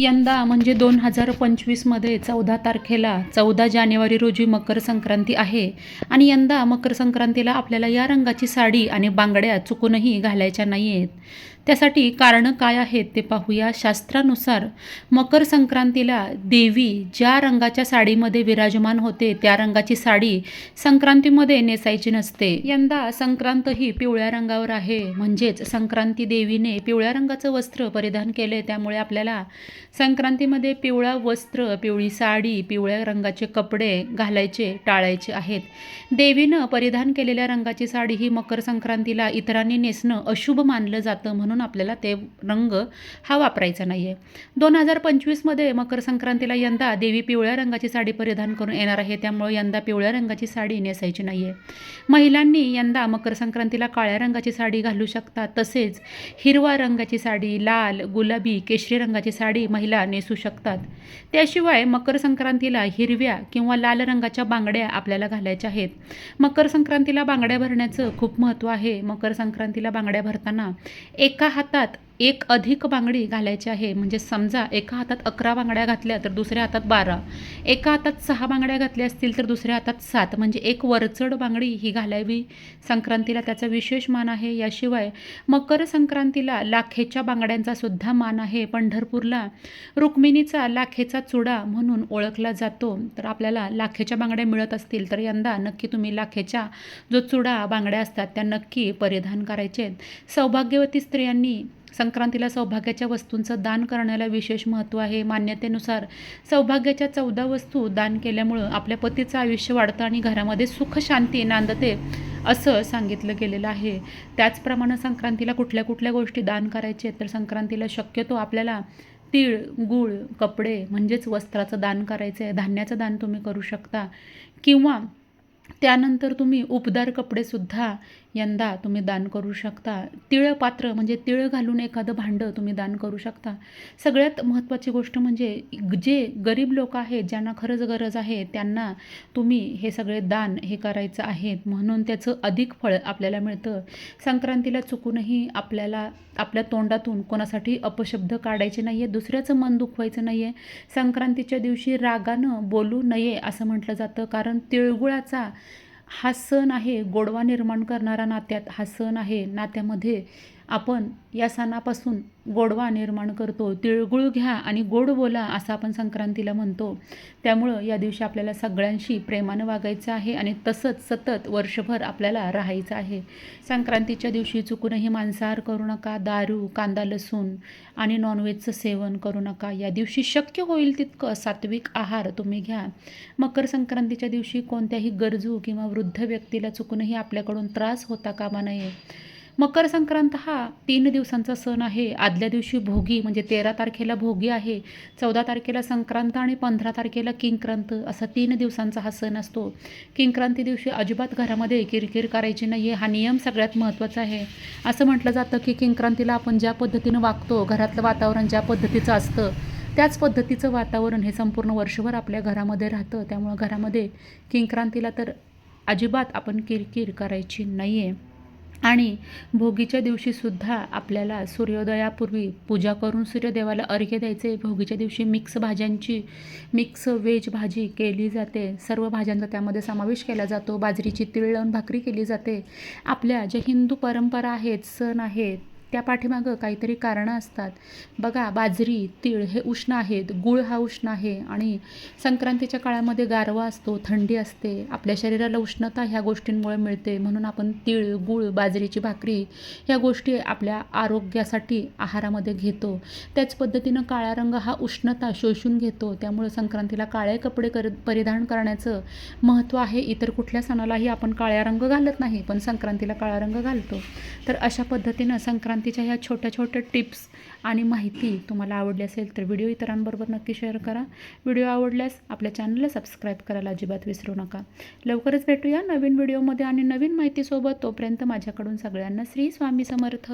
यंदा म्हणजे दोन हजार पंचवीसमध्ये चौदा तारखेला चौदा जानेवारी रोजी मकर संक्रांती आहे. आणि यंदा मकर संक्रांतीला आपल्याला या रंगाची साडी आणि बांगड्या चुकूनही घालायच्या नाही आहेत त्यासाठी कारणं काय आहेत ते पाहूया. शास्त्रानुसार मकर संक्रांतीला देवी ज्या रंगाच्या साडीमध्ये विराजमान होते त्या रंगाची साडी संक्रांतीमध्ये नेसायची नसते. यंदा संक्रांत ही पिवळ्या रंगावर आहे. म्हणजेच संक्रांती देवीने पिवळ्या रंगाचं वस्त्र परिधान केले. त्यामुळे आपल्याला संक्रांतीमध्ये पिवळा वस्त्र पिवळी साडी पिवळ्या रंगाचे कपडे घालायचे टाळायचे आहेत. देवीनं परिधान केलेल्या रंगाची साडी ही मकर संक्रांतीला इतरांनी नेसणं अशुभ मानलं जातं म्हणून आपल्याला ते रंग हा वापरायचा नाही आहे दोन हजार पंचवीसमध्ये मकर संक्रांतीला यंदा देवी पिवळ्या रंगाची साडी परिधान करून येणार आहे. त्यामुळे यंदा पिवळ्या रंगाची साडी नेसायची नाही आहे महिलांनी यंदा मकर संक्रांतीला काळ्या रंगाची साडी घालू शकतात तसेच हिरवा रंगाची साडी लाल गुलाबी केशरी रंगाची साडी महिला नेसू शकतात. त्याशिवाय मकर संक्रांतीला हिरव्या किंवा लाल रंगाच्या बांगड्या आपल्याला घालायच्या आहेत. मकर संक्रांतीला बांगड्या भरण्याचं खूप महत्त्व आहे. मकर संक्रांतीला बांगड्या भरताना एका हातात एक अधिक बांगडी घालायची आहे. म्हणजे समजा एका हातात अकरा बांगड्या घातल्या तर दुसऱ्या हातात बारा. एका हातात सहा बांगड्या घातल्या असतील तर दुसऱ्या हातात सात. म्हणजे एक वरचढ बांगडी ही घालावी. संक्रांतीला त्याचा विशेष मान आहे. याशिवाय मकर संक्रांतीला लाखेच्या बांगड्यांचा सुद्धा मान आहे. पंढरपूरला रुक्मिणीचा लाखेचा चुडा म्हणून ओळखला जातो. तर आपल्याला लाखेच्या बांगड्या मिळत असतील तर यंदा नक्की तुम्ही लाखेच्या जो चुडा बांगड्या असतात त्या नक्की परिधान करायचे आहेत. सौभाग्यवती स्त्रियांनी संक्रांतीला सौभाग्याच्या वस्तूंचं दान करण्याला विशेष महत्त्व आहे. मान्यतेनुसार सौभाग्याच्या चौदा वस्तू दान केल्यामुळं आपल्या पतीचं आयुष्य वाढतं आणि घरामध्ये सुख शांती नांदते असं सांगितलं गेलेलं आहे. त्याचप्रमाणे संक्रांतीला कुठल्या कुठल्या गोष्टी दान करायचे तर संक्रांतीला शक्यतो आपल्याला तीळ गूळ कपडे म्हणजेच वस्त्राचं दान करायचं आहे. धान्याचं दान तुम्ही करू शकता. किंवा त्यानंतर तुम्ही उबदार कपडेसुद्धा यंदा तुम्ही दान करू शकता. तिळपात्र म्हणजे तिळ घालून एखादं भांडं तुम्ही दान करू शकता. सगळ्यात महत्त्वाची गोष्ट म्हणजे जे गरीब लोक आहेत ज्यांना खरंच गरज आहे त्यांना तुम्ही हे सगळे दान हे करायचं आहे. म्हणून त्याचं अधिक फळ आपल्याला मिळतं. संक्रांतीला चुकूनही आपल्याला आपल्या तोंडातून कोणासाठी अपशब्द काढायचे नाही आहे दुसऱ्याचं मन दुखवायचं नाही आहे संक्रांतीच्या दिवशी रागानं बोलू नये असं म्हटलं जातं. कारण तिळगुळाचा हा सण आहे गोडवा निर्माण करणारा नात्यात हा सण आहे नात्यामध्ये आपण या सणापासून गोडवा निर्माण करतो तिळगुळ घ्या आणि गोड बोला असं आपण संक्रांतीला म्हणतो. त्यामुळं या दिवशी आपल्याला सगळ्यांशी प्रेमानं वागायचं आहे आणि तसंच सतत वर्षभर आपल्याला राहायचं आहे. संक्रांतीच्या दिवशी चुकूनही मांसाहार करू नका दारू कांदा लसूण आणि नॉनव्हेजचं सेवन करू नका. या दिवशी शक्य होईल तितकं सात्विक आहार तुम्ही घ्या. मकर संक्रांतीच्या दिवशी कोणत्याही गरजू किंवा वृद्ध व्यक्तीला चुकूनही आपल्याकडून त्रास होता कामा नये. मकर संक्रांत हा तीन दिवसांचा सण आहे. आदल्या दिवशी भोगी म्हणजे तेरा तारखेला भोगी आहे. चौदा तारखेला संक्रांत आणि पंधरा तारखेला किंक्रांत असा तीन दिवसांचा हा सण असतो. किंक्रांती दिवशी अजिबात घरामध्ये किरकिर करायची नाही हा नियम सगळ्यात महत्त्वाचा आहे. असं म्हटलं जातं की किंक्रांतीला आपण ज्या पद्धतीनं वागतो घरातलं वातावरण ज्या पद्धतीचं असतं त्याच पद्धतीचं वातावरण हे संपूर्ण वर्षभर आपल्या घरामध्ये राहतं. त्यामुळं घरामध्ये किंक्रांतीला तर अजिबात आपण किरकिर करायची नाही आहे आणि भोगीच्या दिवशीसुद्धा आपल्याला सूर्योदयापूर्वी पूजा करून सूर्यदेवाला अर्घ्य द्यायचे. भोगीच्या दिवशी मिक्स भाज्यांची मिक्स व्हेज भाजी केली जाते. सर्व भाज्यांचा त्यामध्ये समावेश केला जातो. बाजरीची तीळ लावून भाकरी केली जाते. आपल्या ज्या हिंदू परंपरा आहेत सण आहेत त्या पाठीमागं काहीतरी कारणं असतात. बघा बाजरी तीळ हे उष्ण आहेत. गुळ हा उष्ण आहे. आणि संक्रांतीच्या काळामध्ये गारवा असतो थंडी असते. आपल्या शरीराला उष्णता ह्या गोष्टींमुळे मिळते. म्हणून आपण तीळ गुळ बाजरीची भाकरी ह्या गोष्टी आपल्या आरोग्यासाठी आहारामध्ये घेतो. त्याच पद्धतीनं काळा रंग हा उष्णता शोषून घेतो. त्यामुळे संक्रांतीला काळे कपडे कर परिधान करण्याचं महत्त्व आहे. इतर कुठल्या सणालाही आपण काळ्या रंग घालत नाही पण संक्रांतीला काळा रंग घालतो. तर अशा पद्धतीनं संक्रांत क्रांतीच्या ह्या छोट्या छोट्या टिप्स आणि माहिती तुम्हाला आवडली असेल तर व्हिडिओ इतरांबरोबर नक्की शेअर करा. व्हिडिओ आवडल्यास आपल्या चॅनलला सबस्क्राईब करायला अजिबात विसरू नका. लवकरच भेटूया नवीन व्हिडिओमध्ये आणि नवीन माहितीसोबत तोपर्यंत माझ्याकडून सगळ्यांना श्री स्वामी समर्थ.